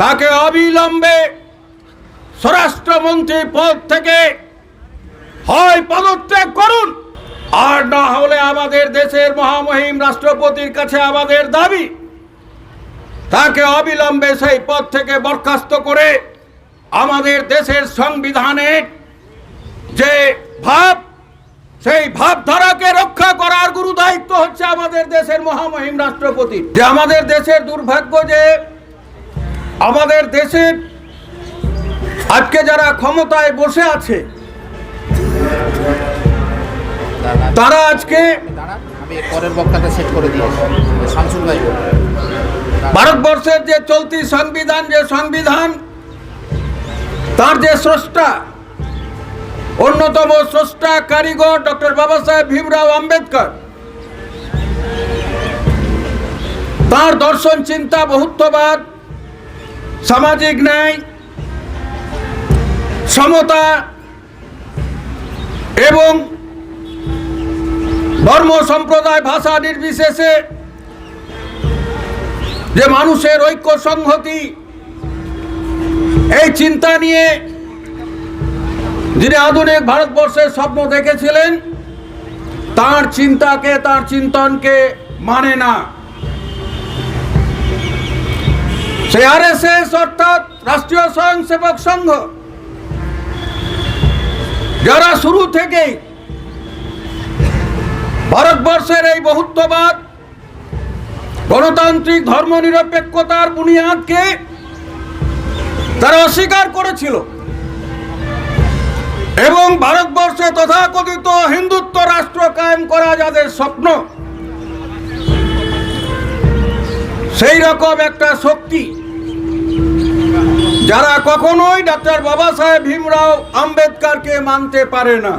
তাকে অবিলম্বে স্বরাষ্ট্রমন্ত্রী পদ থেকে হয় পদত্যাগ করুন। আর না হলে আমাদের দেশের মহামহিম রাষ্ট্রপতির কাছে আমাদের দাবি, তাকে অবিলম্বে সেই পদ থেকে বরখাস্ত করে আমাদের দেশের সংবিধানের যে ভাব, সেই ভাবধারাকে রক্ষা করার গুরু দায়িত্ব হচ্ছে আমাদের দেশের মহামহিম রাষ্ট্রপতি যে আমাদের দেশের দুর্ভাগ্য যে আমাদের দেশের আজকে যারা ক্ষমতায় বসে আছে তারা আজকে। ভারতবর্ষের যে চলতি সংবিধান যে সংবিধান তার যে স্রষ্টা অন্যতম স্রষ্টা কারিগর ডক্টর বাবা সাহেব ভীমরাও আম্বেদকর তার দর্শন চিন্তা বহুত্ববাদ সামাজিক ন্যায়, সমতা এবং ধর্ম সম্প্রদায় ভাষা নির্বিশেষে যে মানুষের ঐক্য সংহতি, এই চিন্তা নিয়ে যিনি আধুনিক ভারতবর্ষের স্বপ্ন দেখেছিলেন, তার চিন্তাকে, তার চিন্তনকে মানে না। সে আর অর্থাৎ রাষ্ট্রীয় স্বয়ংসেবক সংঘ, যারা শুরু থেকেই ভারতবর্ষের এই বহুত্ববাদ, গণতান্ত্রিক ধর্মনিরপেক্ষতার বুনিয়াদকে তারা অস্বীকার করেছিল এবং ভারতবর্ষে তথাকথিত হিন্দুত্ব রাষ্ট্র কায়েম করা যাদের স্বপ্ন, সেই রকম একটা শক্তি যারা কখনোই ডাক্তার বাবা সাহেব ভীমরাও আম্বেদকারকে মানতে পারে না।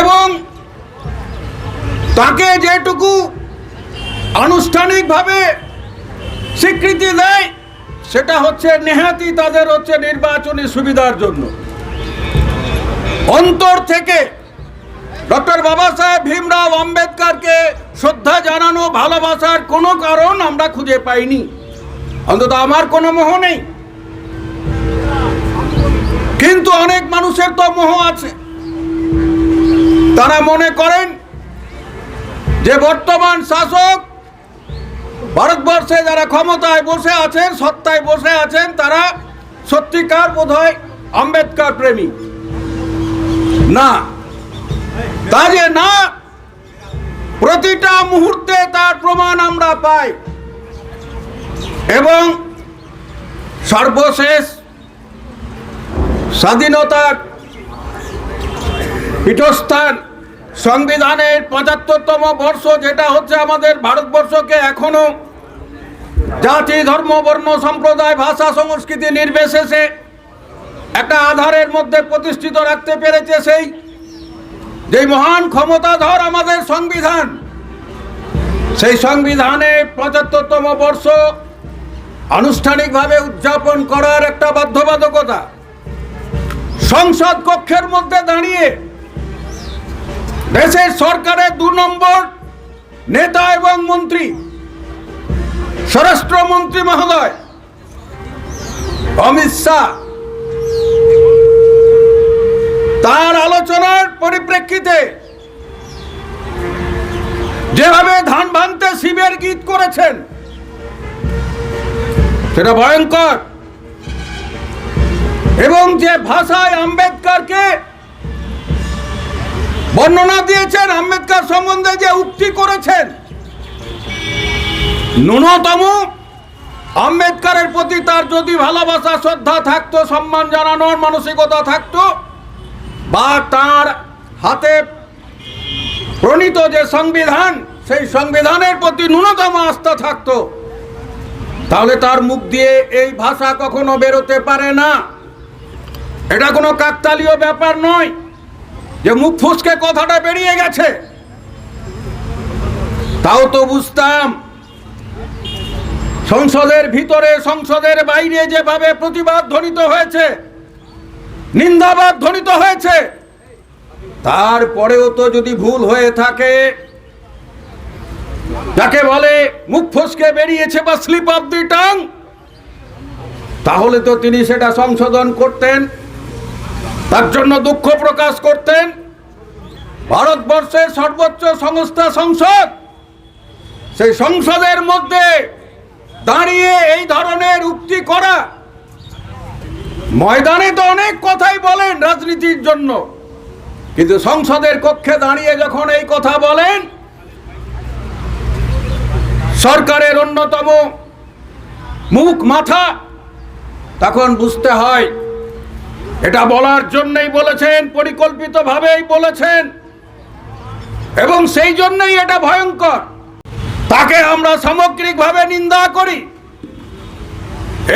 এবং তাকে যেটুকু আনুষ্ঠানিকভাবে স্বীকৃতি দেয়, সেটা হচ্ছে নেহাতি তাদের হচ্ছে নির্বাচনী সুবিধার জন্য। অন্তর থেকে ডক্টর বাবা সাহেব ভীমরাও আম্বেদকারকে শ্রদ্ধা জানানো, ভালোবাসার কোনো কারণ আমরা খুঁজে পাইনি। অন্তত আমার কোনো মোহ নেই। কিন্তু অনেক মানুষের তো মোহ আছে। তারা মনে করেন যে বর্তমান শাসক ভারতবর্ষে যারা ক্ষমতায় বসে আছেন, সত্তায় বসে আছেন, তারা সত্যিকার বোধ হয় আম্বেদকর প্রেমী। না, তা যে না, প্রতিটা মুহূর্তে তার প্রমাণ আমরা পাই। এবং সর্বশেষ স্বাধীনতার পীঠস্থান সংবিধানের পঁচাত্তরতম বর্ষ, যেটা হচ্ছে আমাদের ভারতবর্ষকে এখনও জাতি, ধর্ম, বর্ণ, সম্প্রদায়, ভাষা, সংস্কৃতি নির্বিশেষে একটা আধারের মধ্যে প্রতিষ্ঠিত রাখতে পেরেছে সেই যে মহান ক্ষমতাধর আমাদের সংবিধান। সেই সংবিধানের পঁচাত্তরতম বর্ষ আনুষ্ঠানিকভাবে উদযাপন করার একটা বাধ্যবাধকতা সংসদ কক্ষের মধ্যে দাঁড়িয়ে দেশের সরকারের দু নম্বর নেতা এবং মন্ত্রী, স্বরাষ্ট্রমন্ত্রী মহোদয়, অমিত শাহ, তার আলোচনার পরিপ্রেক্ষিতে যেভাবে ধান ভাঙতে শিবের গীত করেছেন সেটা ভয়ঙ্কর। এবং যে ভাষায় আম্বেদকরকে বর্ণনা দিয়েছেন, আম্বেদকর সম্বন্ধে যে উক্তি করেছেন, ন্যূনতম আম্বেদকরের প্রতি তার যদি ভালোবাসা, শ্রদ্ধা থাকতো, সম্মান জানানোর মানসিকতা থাকতো, বা তার হাতে প্রণীত যে সংবিধান, সেই সংবিধানের প্রতি ন্যূনতম আস্থা থাকতো তাহলে তার মুখ দিয়ে এই ভাষা কখনো বেরোতে পারে না। এটা কোনো কাকতালীয় ব্যাপার নয় যে মুখ ফুসকে কথাটা বেরিয়ে গেছে। তাও তো বুঝতাম সংসদের ভিতরে, সংসদের বাইরে যেভাবে প্রতিবাদ ধ্বনিত হয়েছে, নিন্দাবাদ ধ্বনিত হয়েছে, তারপরেও তো যদি ভুল হয়ে থাকে যাকে বলে মুখ ফসকে বেরিয়েছে বা স্লিপ অফ দি টাং তাহলে তো তিনি সেটা সংশোধন করতেন, তার জন্য দুঃখ প্রকাশ করতেন। ভারতবর্ষের সর্বোচ্চ সংস্থা সংসদ, সেই সংসদের মধ্যে দাঁড়িয়ে এই ধরনের উক্তি করা। ময়দানে তো অনেক কথাই বলেন রাজনীতির জন্য, কিন্তু সংসদের কক্ষে দাঁড়িয়ে যখন এই কথা বলেন সরকারের অন্যতম মুখ মাথা, তখন বুঝতে হয়, এটা বলার জন্যই বলেছেন, পরিকল্পিতভাবেই বলেছেন, এবং সেই জন্যই এটা ভয়ঙ্কর। তাকে আমরা সামগ্রিকভাবে নিন্দা করি,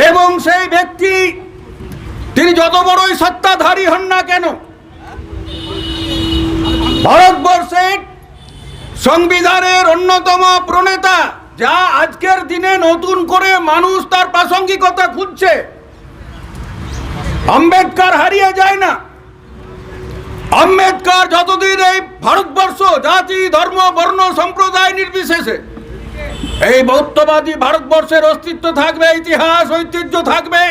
এবং সেই ব্যক্তি, তিনি যত বড়ই সত্তাধারী হন না কেন, ভারতবর্ষের সংবিধানের অন্যতম প্রণেতা যা আজকের দিনে নতুন করে মানুষ তার প্রাসঙ্গিকতা খুঁজছে। আম্বেদকর হারিয়ে যায় না। আম্বেদকর যতদিন এই ভারতবর্ষ জাতি, ধর্ম, বর্ণ, সম্প্রদায় নির্বিশেষে এই বৌদ্ধবাদী ভারতবর্ষের অস্তিত্ব থাকবে, ইতিহাস, ঐতিহ্য থাকবে,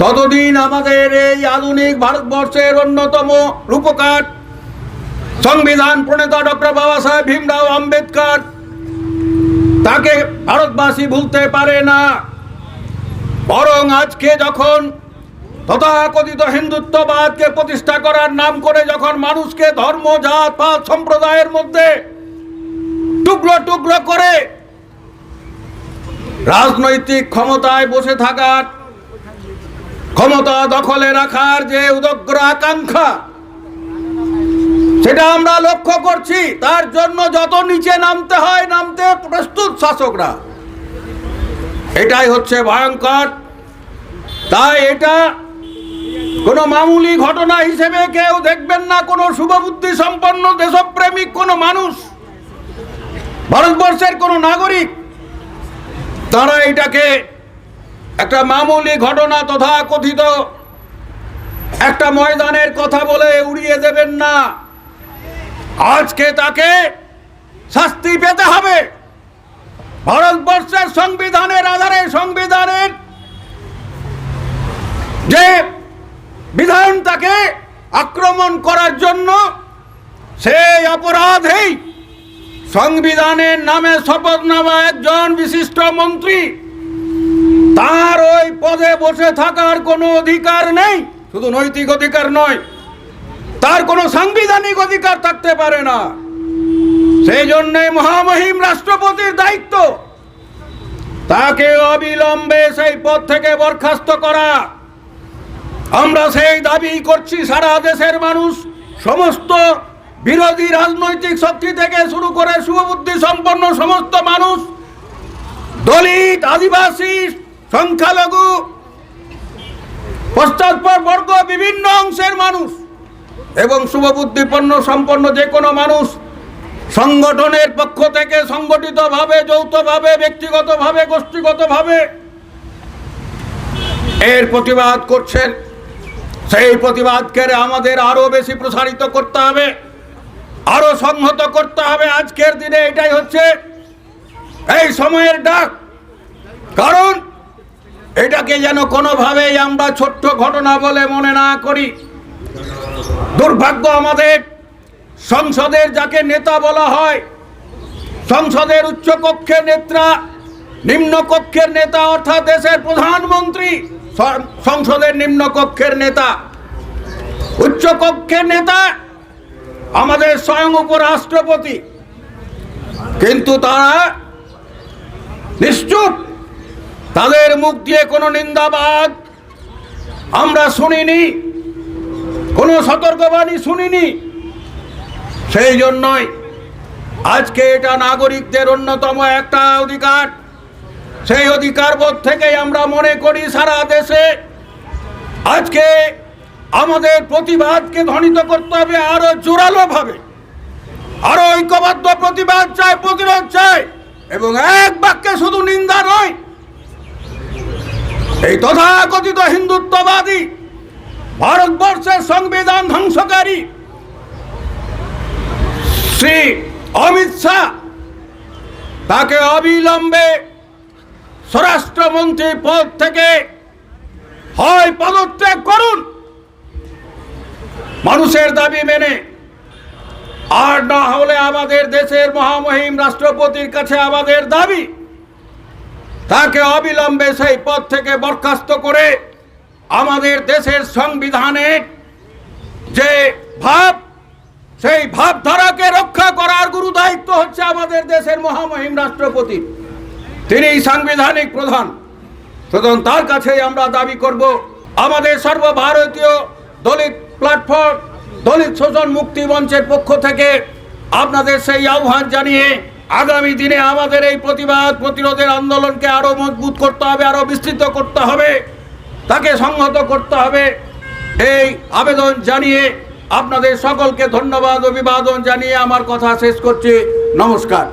ততদিন আমাদের এই আধুনিক ভারতবর্ষের অন্যতম রূপকার সংবিধান প্রণেতা ডক্টর বাবা সাহেব ভীমরাও আম্বেদকর তাকে ভারতবাসী ভুলতে পারে না। বরং আজকে যখন তথাকথিত হিন্দুত্ববাদকে প্রতিষ্ঠা করার নাম করে যখন মানুষকে ধর্ম, জাত, পাত, সম্প্রদায়ের মধ্যে টুকরো টুকরো করে রাজনৈতিক ক্ষমতায় বসে থাকার, ক্ষমতা দখলে রাখার যে উদগ্র আকাঙ্ক্ষা সেটা আমরা লক্ষ্য করছি। তার জন্য যত নিচে নামতে হয়, নামতে প্রস্তুত শাসকরা। এটাই হচ্ছে ভয়ঙ্কর। তাই এটা কোনো মামুলি ঘটনা হিসেবে কেউ দেখবেন না, কোনো শুভবুদ্ধি সম্পন্ন দেশপ্রেমিক, কোনো মানুষ, ভারতবর্ষের কোনো নাগরিক। তারা এটাকে একটা মামুলি ঘটনা তথা কথিত একটা ময়দানের কথা বলে উড়িয়ে দেবেন না। আজকে তাকে শাস্তি পেতে হবে। ভারতবর্ষের সংবিধানের আধারে সংবিধানের যে বিধান তাকে আক্রমণ করার জন্য সেই অপরাধেই সংবিধানের নামে শপথ নেওয়া একজন বিশিষ্ট মন্ত্রী, তার ওই পদে বসে থাকার কোনো অধিকার নেই, শুধু নৈতিক অধিকার নয় সাংবিধানিক অধিকার থাকতে পারে না। সেই জন্যে মহামহিম রাষ্ট্রপতির দায়িত্ব। তাকে অবিলম্বে সেই পদ থেকে বরখাস্ত করা। আমরা সেই দাবি করছি, সারা দেশের মানুষ সমস্ত বিরোধী রাজনৈতিক শক্তি থেকে শুরু করে শুভবুদ্ধি সম্পন্ন সমস্ত মানুষ, দলিত, আদিবাসী, সংখ্যালঘু, পশ্চাৎপর বর্গ, বিভিন্ন অংশের মানুষ এবং শুভবুদ্ধিপন্ন সম্পন্ন যে কোনো মানুষ সংগঠনের পক্ষ থেকে সংগঠিতভাবে, যৌথভাবে, ব্যক্তিগতভাবে, গোষ্ঠীগতভাবে এর প্রতিবাদ করছেন। সেই প্রতিবাদকে আমাদের আরও বেশি প্রসারিত করতে হবে, আরও সংহত করতে হবে। আজকের দিনে এটাই হচ্ছে এই সময়ের ডাক। কারণ এটাকে যেন কোনোভাবেই আমরা ছোট্ট ঘটনা বলে মনে না করি। দুর্ভাগ্য আমাদের সংসদের যাকে নেতা বলা হয়, সংসদের উচ্চকক্ষের নেতা, নিম্নকক্ষের নেতা, অর্থাৎ দেশের প্রধানমন্ত্রী সংসদের নিম্নকক্ষের নেতা। উচ্চকক্ষের নেতা আমাদের স্বয়ং উপরাষ্ট্রপতি। কিন্তু তারা নিশ্চুপ। তাদের মুখ দিয়ে কোনো নিন্দাবাদ আমরা শুনিনি। কোনো সতর্কবাণী শুনিনি। সেই জন্যই আজকে এটা নাগরিকদের অন্যতম একটা অধিকার। সেই অধিকার বোধ থেকেই আমরা মনে করি সারা দেশে আজকে আমাদের প্রতিবাদকে ধ্বনিত করতে হবে আরও জোরালোভাবে। আরও ঐক্যবদ্ধ প্রতিবাদ চাই, প্রতিরোধ চাই, এবং এক বাক্যে শুধু নিন্দা নয়, এই তথাকথিত হিন্দুত্ববাদী ভারতবর্ষের সংবিধান ধ্বংসকারী। শ্রী অমিত শাহ তাকে অবিলম্বে স্বরাষ্ট্রমন্ত্রী পদ থেকে হয় পদত্যাগ করুন। মানুষের দাবি মেনে আর না হলে আমাদের দেশের মহামহিম রাষ্ট্রপতির কাছে আমাদের দাবি, তাকে অবিলম্বে সেই পদ থেকে বরখাস্ত করে আমাদের দেশের সংবিধানের যে ভাব, সেই ভাবধারাকে রক্ষা করার গুরু দায়িত্ব হচ্ছে আমাদের দেশের মহামহিম রাষ্ট্রপতি। তিনি সাংবিধানিক প্রধান। সুতরাং তার কাছেই আমরা দাবি করব, আমাদের সর্বভারতীয় দলিত প্ল্যাটফর্ম, দলিত শোষণ মুক্তি মঞ্চের পক্ষ থেকে আপনাদের সেই আহ্বান জানিয়ে আগামী দিনে আমাদের এই প্রতিবাদ প্রতিরোধের আন্দোলনকে আরও মজবুত করতে হবে, আরও বিস্তৃত করতে হবে। তাকে সংহত করতে হবে। এই আবেদন জানিয়ে আপনাদের সকলকে ধন্যবাদ অভিবাদন জানিয়ে আমার কথা শেষ করছি। নমস্কার।